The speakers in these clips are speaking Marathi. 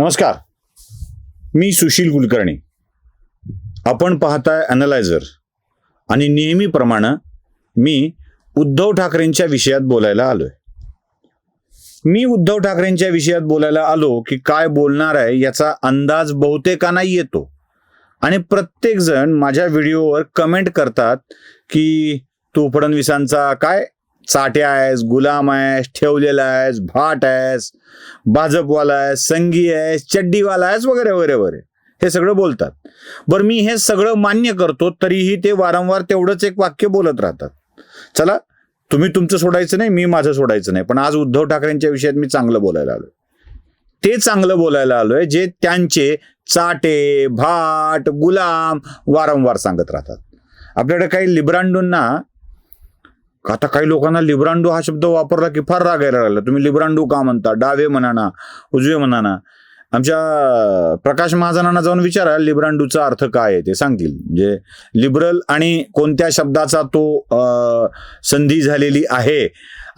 नमस्कार. मी सुशील कुलकर्णी. आपण पाहताय अनलायझर आणि नेहमीप्रमाणे मी उद्धव ठाकरेंच्या विषयात बोलायला आलोय. मी उद्धव ठाकरेंच्या विषयात बोलायला आलो की काय बोलणार आहे याचा अंदाज बहुतेकांना येतो. आणि प्रत्येकजण माझ्या व्हिडिओवर कमेंट करतात की तू फडणवीसांचा काय चाटे आहेस गुलाम आहेस ठेवलेला आहेस भाट आहेस भाजपवाला आहेस संगी आहेस चड्डीवाला आहेस वगैरे वगैरे वगैरे. हे सगळं बोलतात. बरं मी हे सगळं मान्य करतो तरीही ते वारंवार तेवढंच एक वाक्य बोलत राहतात. चला तुम्ही तुमचं सोडायचं नाही मी माझं सोडायचं नाही. पण आज उद्धव ठाकरेंच्या विषयात मी चांगलं बोलायला आलोय. ते चांगलं बोलायला आलोय जे त्यांचे चाटे भाट गुलाम वारंवार सांगत राहतात. आपल्याकडे काही लिब्रांडूंना आता काही लोकांना लिब्रांडू हा शब्द वापरला की फार रागायला लागला. तुम्ही लिब्रांडू का म्हणता? डावे म्हणा ना उजवे म्हणा ना आमच्या प्रकाश महाजनांना जाऊन विचारा लिब्रांडूचा अर्थ काय आहे ते सांगतील. म्हणजे लिबरल आणि कोणत्या शब्दाचा तो संधी झालेली आहे.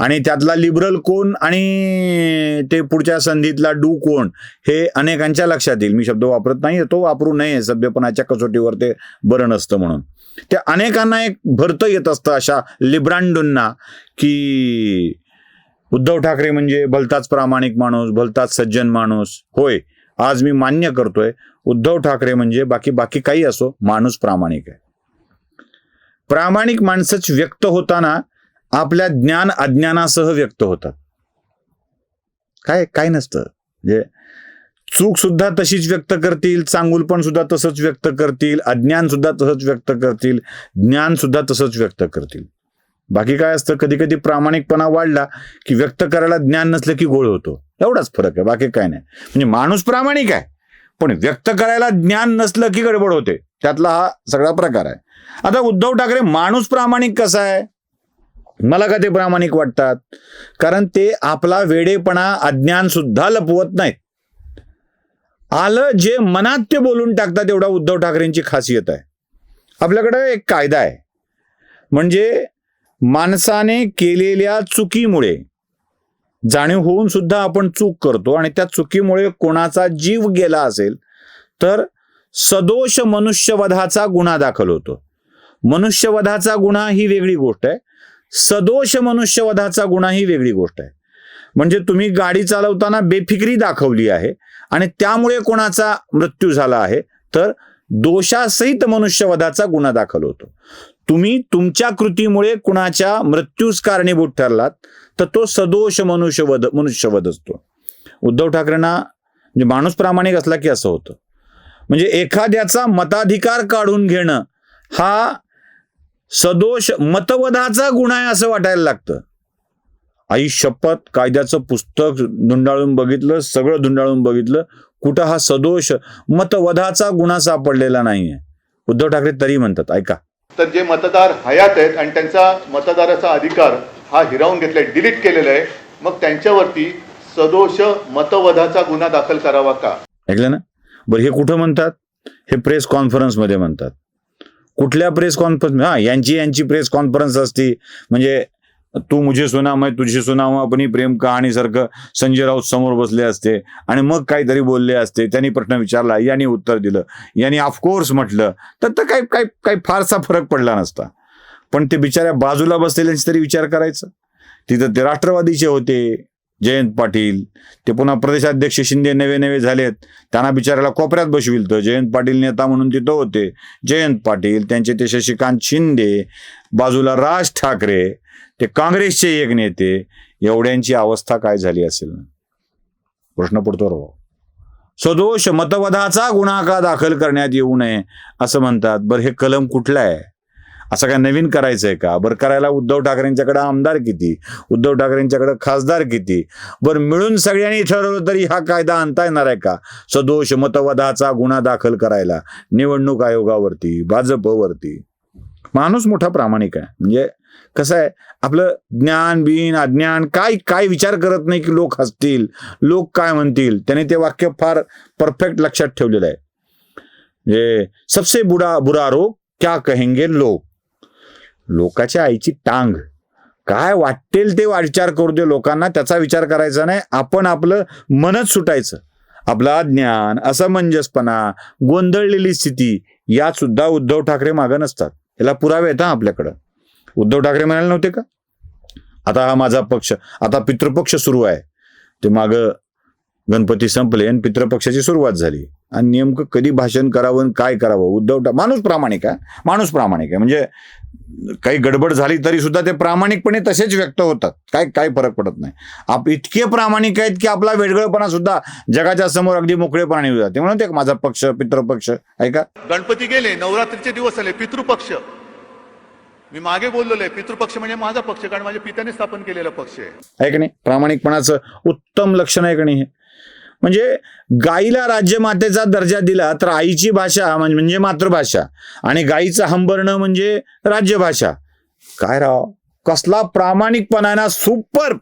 आणि त्यातला लिबरल कोण आणि ते पुढच्या संधीतला डू कोण हे अनेकांच्या लक्षात येईल. मी शब्द वापरत नाही तो वापरू नये. सभ्यपणाच्या कसोटीवर ते बरं नसतं म्हणून. त्या अनेकांना एक भरतं येत असतं अशा लिब्रांडूंना की उद्धव ठाकरे म्हणजे भलताच प्रामाणिक माणूस भलताच सज्जन माणूस. होय आज मी मान्य करतोय उद्धव ठाकरे म्हणजे बाकी बाकी काही असो माणूस प्रामाणिक आहे. प्रामाणिक माणसंच व्यक्त होताना आपल्या ज्ञान अज्ञानासह व्यक्त होतात काय काय नसतं. म्हणजे चूक सुद्धा तशीच व्यक्त करतील चांगुलपण सुद्धा तसंच व्यक्त करतील अज्ञान सुद्धा तसंच व्यक्त करतील ज्ञान सुद्धा तसंच व्यक्त करतील. बाकी काय असतं कधी कधी प्रामाणिकपणा वाढला की व्यक्त करायला ज्ञान नसलं की गोळ होतो. एवढाच फरक आहे बाकी काय नाही. म्हणजे माणूस प्रामाणिक आहे पण व्यक्त करायला ज्ञान नसलं की गडबड होते. त्यातला हा सगळा प्रकार आहे. आता उद्धव ठाकरे माणूस प्रामाणिक कसा आहे? मला का ते प्रामाणिक वाटतात? कारण ते आपला वेडेपणा अज्ञान सुद्धा लपवत नाहीत. आलं जे मनात ते बोलून टाकतात एवढा उद्धव ठाकरेंची खासियत आहे. आपल्याकडे एक कायदा आहे. म्हणजे माणसाने केलेल्या चुकीमुळे जाणीव होऊन सुद्धा आपण चूक करतो आणि त्या चुकीमुळे कोणाचा जीव गेला असेल तर सदोष मनुष्यवधाचा गुन्हा दाखल होतो. मनुष्यवधाचा गुन्हा ही वेगळी गोष्ट आहे. सदोष मनुष्यवधाचा गुन्हा ही वेगळी गोष्ट आहे. म्हणजे तुम्ही गाडी चालवताना बेफिक्री दाखवली आहे आणि त्यामुळे कोणाचा मृत्यू झाला आहे तर दोषासहित मनुष्यवधाचा गुन्हा दाखल होतो. तुम्ही तुमच्या कृतीमुळे कुणाच्या मृत्यूस कारणीभूत ठरलात तर तो सदोष मनुष्यवध मनुष्यवध असतो. उद्धव ठाकरेंना म्हणजे माणूस प्रामाणिक असला की असं होतं. म्हणजे एखाद्याचा मताधिकार काढून घेणं हा सदोष मतवधाचा गुन्हा आहे असं वाटायला लागतं. आई शपथ कायद्याचं पुस्तक धुंडाळून बघितलं सगळं धुंडाळून बघितलं कुठं हा सदोष मतवधाचा गुन्हा सापडलेला नाहीये. उद्धव ठाकरे तरी म्हणतात ऐका. तर जे मतदार हयात आहेत आणि त्यांचा मतदाराचा अधिकार हा हिरावून घेतलाय डिलीट केलेला आहे मग त्यांच्यावरती सदोष मतवधाचा गुन्हा दाखल करावा का? ऐकलं ना? बरं हे कुठं म्हणतात? हे प्रेस कॉन्फरन्समध्ये म्हणतात. कुठल्या प्रेस कॉन्फरन्स हा यांची यांची प्रेस कॉन्फरन्स असती. म्हणजे तू मुझे सुना मैं तुझे सुना आपण प्रेम कहाणी सारखं संजय राऊत समोर बसले असते. आणि मग काहीतरी बोलले असते. त्यांनी प्रश्न विचारला यांनी उत्तर दिलं. यांनी ऑफकोर्स म्हटलं. तर तर काही काही काही फारसा फरक पडला नसता. पण ते बिचाऱ्या बाजूला बसलेल्यांची तरी विचार करायचा. तिथं ते राष्ट्रवादीचे होते. जयंत पाटील ते पुन्हा प्रदेशाध्यक्ष शिंदे नवे नवे झालेत. त्यांना बिचाऱ्याला कोपऱ्यात बसविल तर जयंत पाटील नेता म्हणून तिथं होते. जयंत पाटील त्यांचे ते शशिकांत शिंदे बाजूला राज ठाकरे ते काँग्रेसचे एक नेते. एवढ्यांची अवस्था काय झाली असेल? ना प्रश्न पडतो राव. सदोष मतवधाचा गुन्हा का दाखल करण्यात येऊ नये असं म्हणतात. बरं हे कलम कुठलं आहे? असं काय नवीन करायचं आहे का? बरं करायला उद्धव ठाकरेंच्याकडे आमदार किती? उद्धव ठाकरेंच्याकडे खासदार किती? बरं मिळून सगळ्यांनी ठरवलं तरी हा कायदा आणता येणार आहे का? सदोष मतवादाचा गुन्हा दाखल करायला निवडणूक आयोगावरती भाजपवरती. माणूस मोठा प्रामाणिक आहे. म्हणजे कसं आहे आपलं ज्ञान बिन अज्ञान काय काय विचार करत नाही की लोक हसतील लोक काय म्हणतील त्याने ते वाक्य फार परफेक्ट लक्षात ठेवलेलं आहे. म्हणजे सबसे बुरा बुरा रोग क्या कहेंगे लोक लोकाच्या आईची टांग. काय वाटेल ते विचार करू दे लोकांना त्याचा विचार करायचा नाही. आपण आपलं मनच सुटायचं. आपलं अज्ञान असमंजसपणा गोंधळलेली स्थिती यात सुद्धा उद्धव ठाकरे मागं नसतात. याला पुरावे आहेत आपल्याकडं. उद्धव ठाकरे म्हणाले नव्हते का? आता हा माझा पक्ष आता पितृपक्ष सुरू आहे. ते मागं गणपती संपले आणि पितृपक्षाची सुरुवात झाली. आणि नेमकं कधी भाषण करावं आणि काय करावं? उद्धव माणूस प्रामाणिक आहे. माणूस प्रामाणिक आहे. म्हणजे काही गडबड झाली तरी सुद्धा ते प्रामाणिकपणे तसेच व्यक्त होतात. काय काय फरक पडत नाही. आप इतके प्रामाणिक आहेत की आपला वेगळेपणा सुद्धा जगाच्या समोर अगदी मोकळेपणाने येऊ जाते. म्हणून ते माझा पक्ष पितृपक्ष ऐका गणपती गेले नवरात्रीचे दिवस आले पितृपक्ष. मी मागे बोललेलो आहे पितृपक्ष म्हणजे माझा पक्ष कारण माझ्या पित्याने स्थापन केलेला पक्ष आहे. आहे की नाही? प्रामाणिकपणाचं उत्तम लक्षण आहे की नाही हे? म्हणजे गाईला राज्यमातेचा दर्जा दिला तर आईची भाषा म्हणजे मातृभाषा. आणि गाईचं हंबरणं म्हणजे राज्यभाषा. काय राव? कसला प्रामाणिकपणा आहे ना सुपर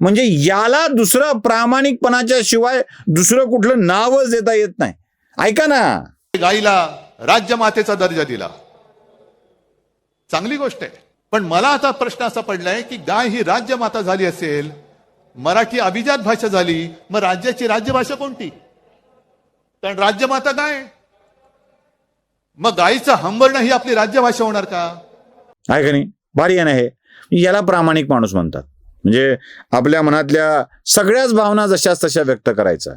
म्हणजे याला दुसरं प्रामाणिकपणाच्या शिवाय दुसरं कुठलं नावच देता येत नाही. ऐका ना. गाईला राज्यमातेचा दर्जा दिला. चांगली गोष्ट आहे. पण मला आता प्रश्न असा पडलाय की गाय ही राज्यमाता झाली असेल मराठी अभिजात भाषा झाली मग राज्याची राज्यभाषा कोणती? कारण राज्यमाता गाय मग गायीचं हंबरणं ही आपली राज्यभाषा होणार का? आहे का नाही? भारी आहे ना हे. याला प्रामाणिक माणूस म्हणतात. म्हणजे आपल्या मनातल्या सगळ्याच भावना जशाच तशा व्यक्त करायचा.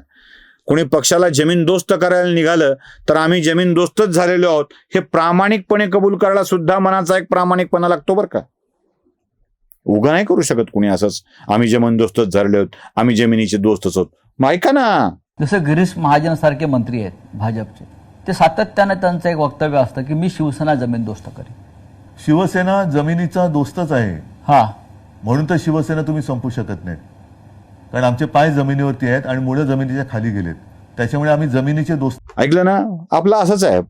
कोणी पक्षाला जमीन दोस्त करायला निघालं तर आम्ही जमीन दोस्तच झालेलो आहोत. हे प्रामाणिकपणे कबूल करायला सुद्धा मनाचा एक प्रामाणिकपणा लागतो बरं का. उगा नाही करू शकत कोणी असंच. आम्ही जमीन दोस्तच झालेलो आहोत आम्ही जमिनीचे दोस्तच आहोत मग ऐका ना. जसं गिरीश महाजन सारखे मंत्री आहेत भाजपचे ते सातत्यानं त्यांचं एक वक्तव्य असतं की मी शिवसेना जमीन दोस्त करेन. शिवसेना जमिनीचा दोस्तच आहे. हा. म्हणून तर शिवसेना तुम्ही संपू शकत नाहीत. कारण आमचे पाय जमिनीवरती आहेत आणि मुलं जमिनीच्या खाली गेलेत. त्याच्यामुळे आम्ही जमिनीचे दोस्त ऐकलं ना? आपलं असंच आहे.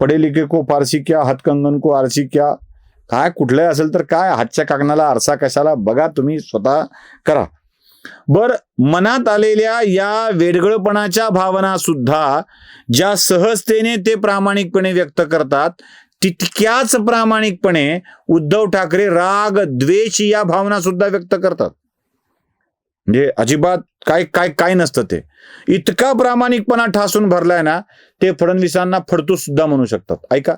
पढे लिखे को फारसी क्या हातकंगन को आरसी क्या काय कुठलंही असेल तर काय हातच्या काकणाला आरसा कशाला बघा तुम्ही स्वतः करा. बर मनात आलेल्या या वेडगळपणाच्या भावना सुद्धा ज्या सहजतेने ते प्रामाणिकपणे व्यक्त करतात तितक्याच प्रामाणिकपणे उद्धव ठाकरे राग द्वेष या भावना सुद्धा व्यक्त करतात. म्हणजे अजिबात काय काय काय नसतं ते. इतका प्रामाणिकपणा ठासून भरलाय ना ते फडणवीसांना फडतूस सुद्धा म्हणू शकतात. ऐका.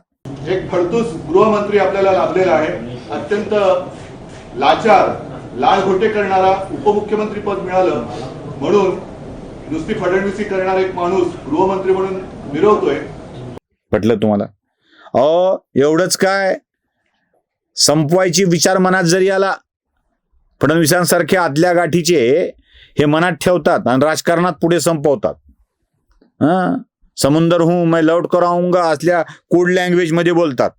एक फडतूस गृहमंत्री आपल्याला लाभलेला आहे अत्यंत लाचार लाळघोटे करणारा उपमुख्यमंत्री पद मिळालं. म्हणून नुसती फडणवीसी करणारा एक माणूस गृहमंत्री म्हणून मिरवतोय. पटलं तुम्हाला? अ एवढंच काय? संपवायची विचार मनात जरी आला फडणवीसांसारख्या आदल्या गाठीचे हे मनात ठेवतात आणि राजकारणात पुढे संपवतात. हां? समुंदर हूं मैं लौट कर आऊंगा असल्या कोड लँग्वेजमध्ये बोलतात.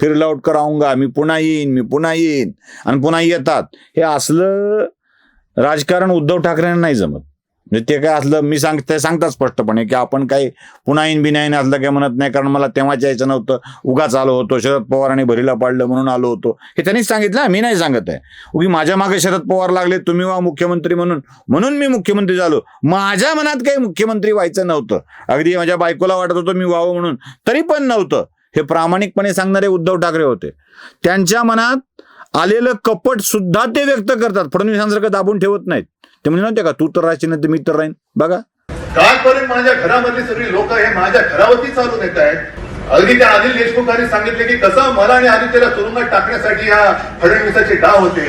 फिर लौट कर आऊंगा मी पुन्हा येईन मी पुन्हा येईन आणि पुन्हा येतात. हे असलं राजकारण उद्धव ठाकरेंना नाही जमत. म्हणजे ते काय असलं मी सांग ते सांगतात स्पष्टपणे की आपण काही पुन्हा इन बिनाईन असलं काय म्हणत नाही कारण मला तेव्हाच यायचं नव्हतं. उगाच आलो होतो शरद पवारांनी भरीला पाडलं म्हणून आलो होतो. हे त्यांनीच सांगितलं मी नाही सांगत आहे. उगी माझ्या मागे शरद पवार लागले तुम्ही वा मुख्यमंत्री म्हणून. म्हणून मी मुख्यमंत्री झालो. माझ्या मनात काही मुख्यमंत्री व्हायचं नव्हतं. अगदी माझ्या बायकोला वाटत होतं मी व्हावं म्हणून. तरी पण नव्हतं. हे प्रामाणिकपणे सांगणारे उद्धव ठाकरे होते. त्यांच्या मनात आलेलं कपट सुद्धा ते व्यक्त करतात. फडणवीसांसारखं दाबून ठेवत नाहीत. ते म्हणजे नव्हते का तू तर राहायची नाही तर मी तर राहीन. बघा. कालपर्यंत माझ्या घरामधली सगळी लोक हे माझ्या घरावरती चालून येत आहेत. अगदी त्या अनिल देशमुखांनी सांगितले की कसं मला आणि आदित्यला तुरुंगात टाकण्यासाठी या फडणवीसाचे डाव होते.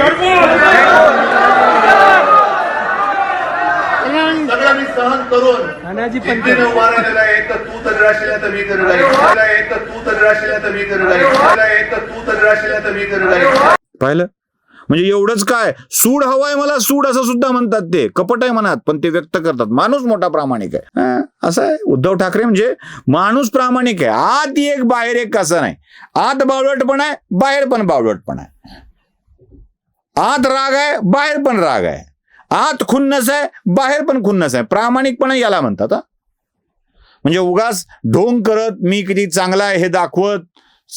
सगळं मी सहन करून जिद्दीने उभा राहिलेला आहे. एक तर तू तरी राशील तर मी राहील एक तर तू तरी राशील तर मी राहील एक तर तू तरी राशील तर मी तरी राहील पाहिलं? म्हणजे एवढंच काय? सूड हवाय मला सूड असं सुद्धा म्हणतात ते. कपट आहे मनात पण ते व्यक्त करतात. माणूस मोठा प्रामाणिक आहे. असं आहे. उद्धव ठाकरे म्हणजे माणूस प्रामाणिक आहे. आत एक बाहेर एक कसं नाही. आत बावळट पण आहे बाहेर पण बावळट पण आहे. आत राग आहे बाहेर पण राग आहे. आत खुन्नस आहे बाहेर पण खुन्नस आहे. प्रामाणिकपणा याला म्हणतात म्हणजे उगाच ढोंग करत मी किती चांगला आहे हे दाखवत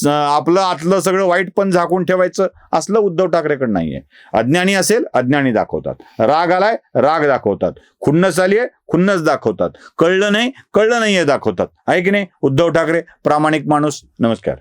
आपलं आतलं सगळं वाईट पण झाकून ठेवायचं असलं उद्धव ठाकरेकडे नाहीये. अज्ञानी असेल अज्ञानी दाखवतात. राग आलाय राग दाखवतात. खुन्नस आली आहे खुन्नस दाखवतात. कळलं नाही कळलं नाहीये दाखवतात. आहे की नाही? उद्धव ठाकरे प्रामाणिक माणूस. नमस्कार.